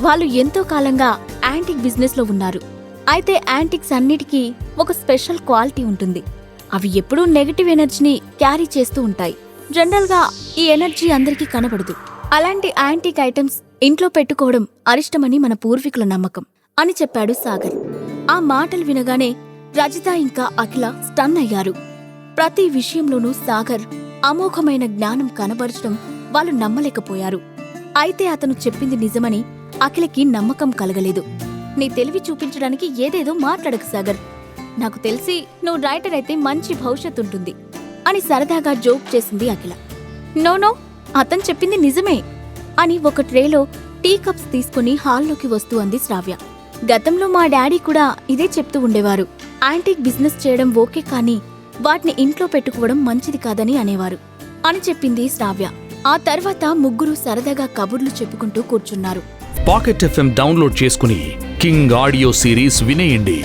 వాళ్ళు ఎంతో కాలంగా యాంటిక్ బిజినెస్లో ఉన్నారు. అయితే యాంటిక్స్ అన్నిటికీ ఒక స్పెషల్ క్వాలిటీ ఉంటుంది. అవి ఎప్పుడూ నెగటివ్ ఎనర్జీని క్యారీ చేస్తూ ఉంటాయి. జనరల్గా ఈ ఎనర్జీ అందరికీ కనబడదు. అలాంటి యాంటిక్ ఐటమ్స్ ఇంట్లో పెట్టుకోవడం అరిష్టమని మన పూర్వీకుల నమ్మకం అని చెప్పాడు సాగర్. ఆ మాటలు వినగానే రజిత ఇంకా అఖిల స్టన్ అయ్యారు. ప్రతి విషయంలోనూ సాగర్ అమోఘమైన జ్ఞానం కనబరచడం వాళ్ళు నమ్మలేకపోయారు. అయితే అతను చెప్పింది నిజమని అఖిలకి నమ్మకం కలగలేదు. నీ తెలివి చూపించడానికి ఏదేదో మాట్లాడకు సాగర్. నాకు తెలిసి నువ్వు రైటర్ అయితే మంచి భవిష్యత్తు ఉంటుంది అని సరదాగా జోక్ చేసింది అఖిల. నో నో అతను చెప్పింది నిజమే అని ఒక ట్రేలో టీ కప్స్ తీసుకుని హాల్లోకి వస్తూ అంది శ్రావ్య. గతంలో మా డాడీ కూడా ఇదే చెప్తూ ఉండేవారు. యాంటిక్ బిజినెస్ చేయడం ఓకే కానీ వాటిని ఇంట్లో పెట్టుకోవడం మంచిది కాదని అనేవారు అని చెప్పింది శ్రావ్య. ఆ తర్వాత ముగ్గురు సరదాగా కబుర్లు చెప్పుకుంటూ కూర్చున్నారు. పాకెట్ ఎఫ్ఎం డౌన్లోడ్ చేసుకుని కింగ్ ఆడియో సిరీస్ వినేయండి.